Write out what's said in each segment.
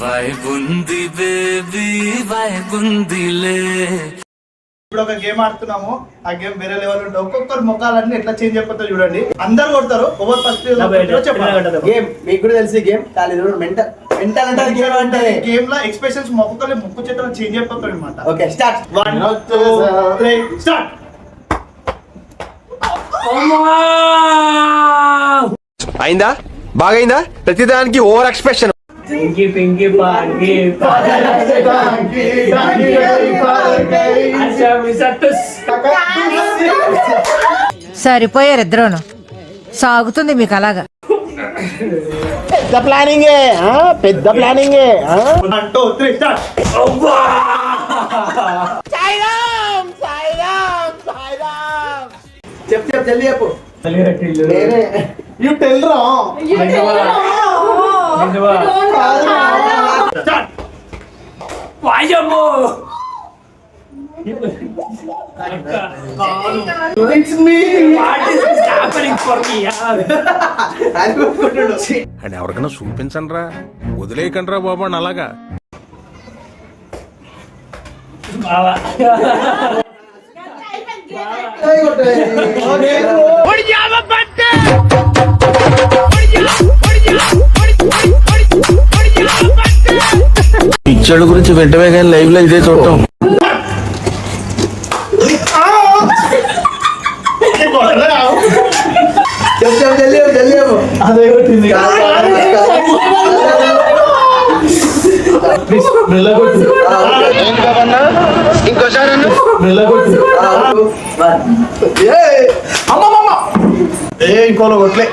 వైబుంది baby ఇప్పుడు ఒక game ఆడుతున్నాము. ఆ గేమ్ వేరే లెవెల్ ఉంటుంది ఒక్కొక్కరు ముఖాలన్నీ ఎట్లా చేంజ్ అయిపోతాయి చూడండి. అందరు కొడతారు. ఓవర్ ఫస్ట్ చెప్పాలి గేమ్ మీకు కూడా తెలిసి గేమ్ కాలేదు మెంటల్ మెంటల్ అంటారు గేమ్ అంటే గేమ్లో ఎక్స్ప్రెషన్స్ ఒక్కొక్కరు ముక్కు చేతులు చేంజ్ అయిపోతాయి అనమాట okay start one two three start అయిందా? బాగైందా? ప్రతిదానికి ఓవర్ ఎక్స్ప్రెషన్. పింకీ పింకీ పాంకీ సరిపోయారు ఇద్దరును. సాగుతుంది మీకు అలాగా. పెద్ద ప్లానింగే పెద్ద ప్లానింగే టూ త్రీ స్టార్ట్ చెప్పు చెప్పు జల్దీ చెప్పు కలిగట్టిల్లు నేనే యూ టెల్ రా start వాయమ్మో it's me what is happening for me అది కొట్టుకుంటుడు. అని ఎవరికైనా చూపించండి రా వదిలేయకండి రా బాబు అని అలాగా బావా అది కొట్టు. పిచ్చడు గురించి వెంటనే కానీ లైవ్లో ఇదే చూడటం ఇంకోసారి. ఏయ్. ఏ ఇంకోలో కొట్లే.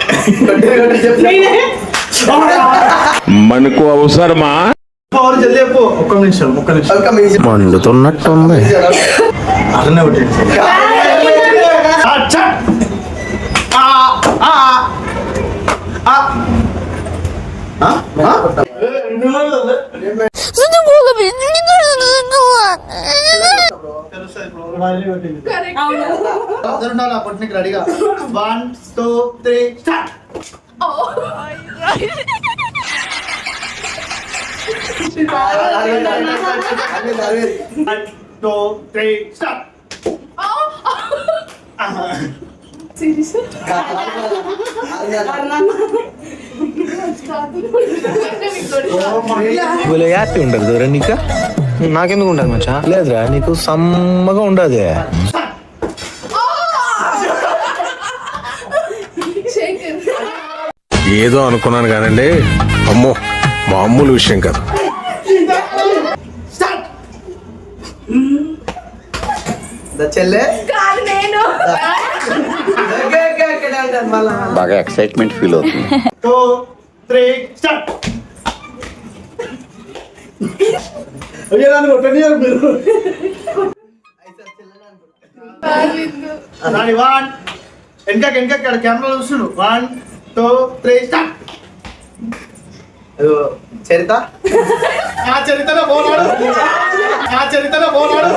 మనకు అవసరమా పవర్ జల్దీ చెప్పు ఒక్క నిమిషం ఒక్క నిమిషం. మండుతున్నట్టుంది అట్లనే కొట్టండి అచ్చా ఆ ఆ ఆ ఆ ఆ అందరూ ఉండాలి అప్పటి నీకు రెడీగా one two three start Aravind, Aravind. One two three start happy ఉండదు దూరం నీకు? నాకెందుకు ఉండదు మచ్చా? లేదురా నీకు సమ్మగా ఉండదు. ఏదో అనుకున్నాను కానండి. అమ్మో మామూలు విషయం కాదు. బాగా ఎక్సైట్మెంట్ ఫీల్ అవుతుంది. త్రీ స్టార్ట్ అయ్యా నన్ను కొట్టనియారు మీరు. రాని వన్ వెనక వెనక ఇక్కడ camera చూస్తుడు. One two three start Charitha. ఆ చరిత్ర పోనాడు. ఆ చరిత్ర పోనాడు.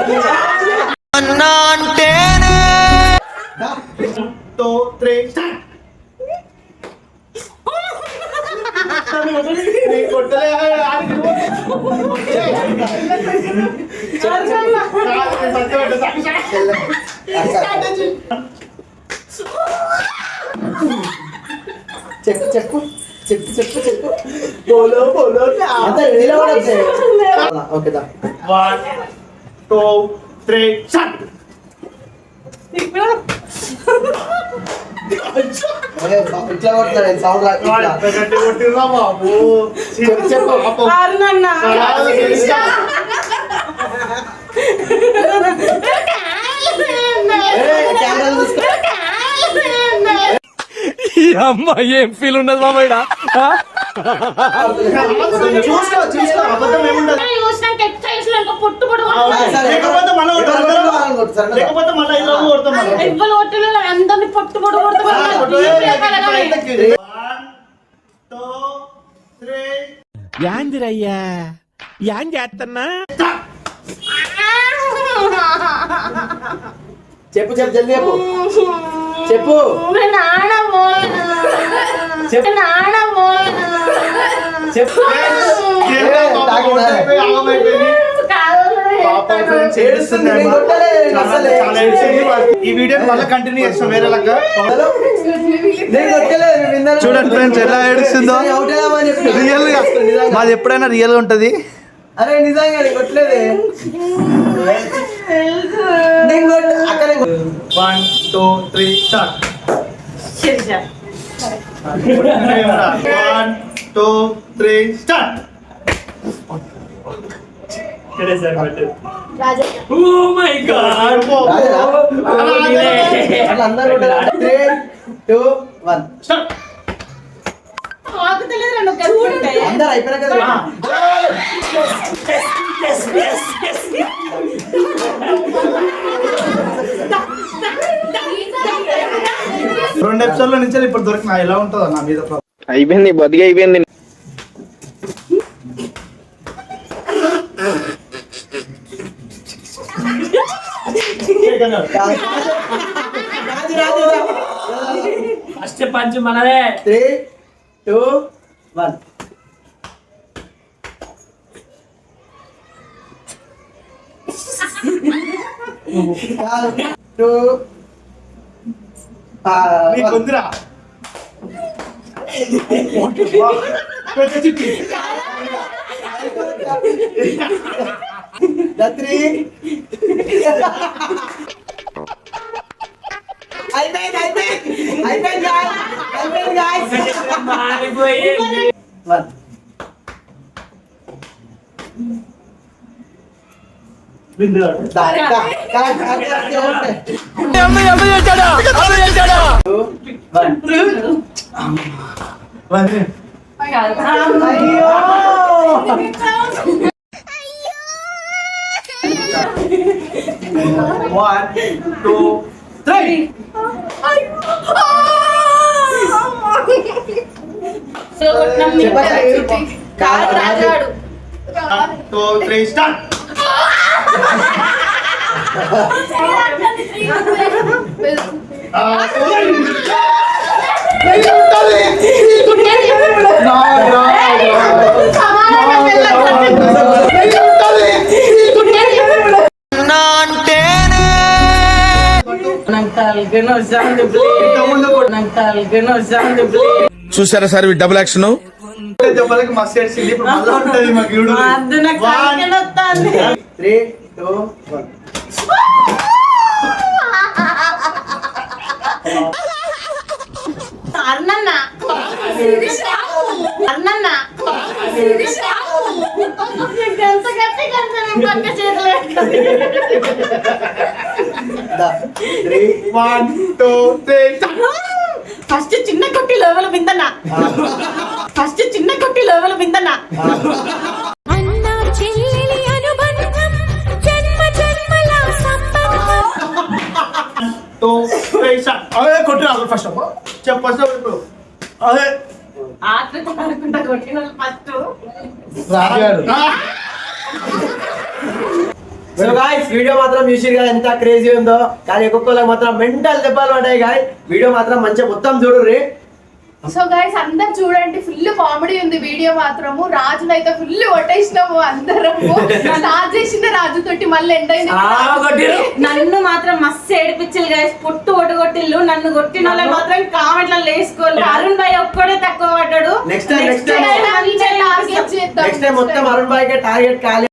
టూ త్రీ స్టార్ట్ చెప్పు చెప్పు చెప్పు చెప్పు చెప్పు అంత. ఓకే దా వన్ టూ త్రీ స్టార్ట్ అదే, ఇట్లా కొడుతున్నాడు సౌండ్ బాబు చెప్పు అమ్మ ఏం ఫీల్ ఉండదు మామయ్య ఇవ్వలు అందరిని పొట్టు యాందిరయ్యా యాం చేస్తున్నా చెప్పు చెప్పు జల్దీ చెప్పు. చెప్పు. నాన్న చెప్పు. చెప్పు ఈ వీడియో మళ్ళీ కంటిన్యూ చేస్తాం వేరే విన్నాను. చూడండి ఫ్రెండ్స్ ఎలా ఏడుస్తుందో. రియల్గా నిజంగా. మాది ఎప్పుడైనా రియల్గా ఉంటది అరే నిజంగా కొట్టలేదే one two three start one two three start! Oh my god? అట్లా అందరూ. Three two one. కలుపుకుంటే అందరు అయిపోయినా కదా రెండు ఎపిసోడ్ల నుంచి ఇప్పుడు దొరికిన ఎలా ఉంటుందో నా మీద. అయిపోయింది బతికి అయిపోయింది. రాజు రాజు ఫస్ట్ పంచ్ మనదే. Three two one. టూ నీకు అయిపోయింది అయిపోయింది అయిపోయింది guys. అయిపోయింది guys. మారిపోయింది వన్ బిందు దా, దా, దా, దా, దా, దా, ఉంటే. Two, one. అయ్యో వన్ టూ త్రీ చెప్పండి. కాదు, Raju. One two three start చూసారా సార్ డబుల్ యాక్షన్ దెబ్బలకి మస్తు ఏడ్చింది ఇప్పుడు మళ్ళా ఉంటది మాకు ఈడు. One, three two one. అన్నన్న అన్నన్న ఎంత గట్టి కడతాను పక్క చేతులు ఫస్ట్ చిన్న కొట్టి లోపల బిందన్న ఫస్ట్ చిన్న కొట్టి లోపల బిందన్న అన్నా చెల్లెలి అదే కొట్టిన అసలు ఫస్ట్ చెప్పు ఫస్ట్. ఇప్పుడు అదే వీడియో మాత్రం చూసిరు కదా ఎంత క్రేజీ ఉందో. కానీ ఒక్కొక్కరికి మాత్రం మెంటల్ దెబ్బలు పడ్డాయి గాయ్ వీడియో మాత్రం మంచిగా మొత్తం చూడుర్రి. సో గైస్ అందరు చూడండి ఫుల్ కామెడీ ఉంది వీడియో మాత్రము. రాజును అయితే ఫుల్ కొట్టేసినాము అందరము. స్టార్ట్ చేసిన రాజు తోటి మళ్ళీ ఎండ్ అయింది. నన్ను మాత్రం మస్తు ఏడిపించారు గైస్ పొట్టు ఒడగొట్టిల్లు నన్ను కొట్టిన వాళ్ళని మాత్రం కామెంట్లో లేసుకోవాలి అరుణ్ భాయ్ ఒక్కడే తక్కువ పడ్డాడు next time next time target చేద్దాం. నెక్స్ట్ టైం మొత్తం అరుణ్ బాయ్ టార్గెట్ కాలి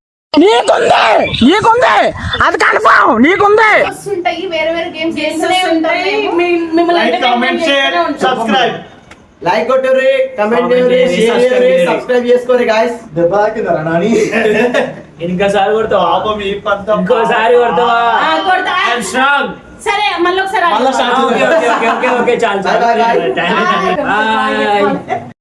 వస్తుంటాయి వేరే వేరే గేమ్స్ చేస్తూనే ఉంటాయి like comment share subscribe like కొట్టుర్రి కమెంట్ Comment చేయండి చేయండి, షేర్ subscribe చేయండి చేయండి. సబ్స్క్రైబ్ చేసుకోండి గాయస్ దెబ్బ తాకిందరా నాని ఇంకోసారి కొడతావా పాపం ఈ పంత ఇంకోసారి కొడతావా ఆ, కొడతా. స్ట్రాంగ్ సరే మళ్ళీ ఒకసారి మళ్ళా ఆడు. start okay okay okay okay చాలు Bye, bye, bye. చాలు Bye.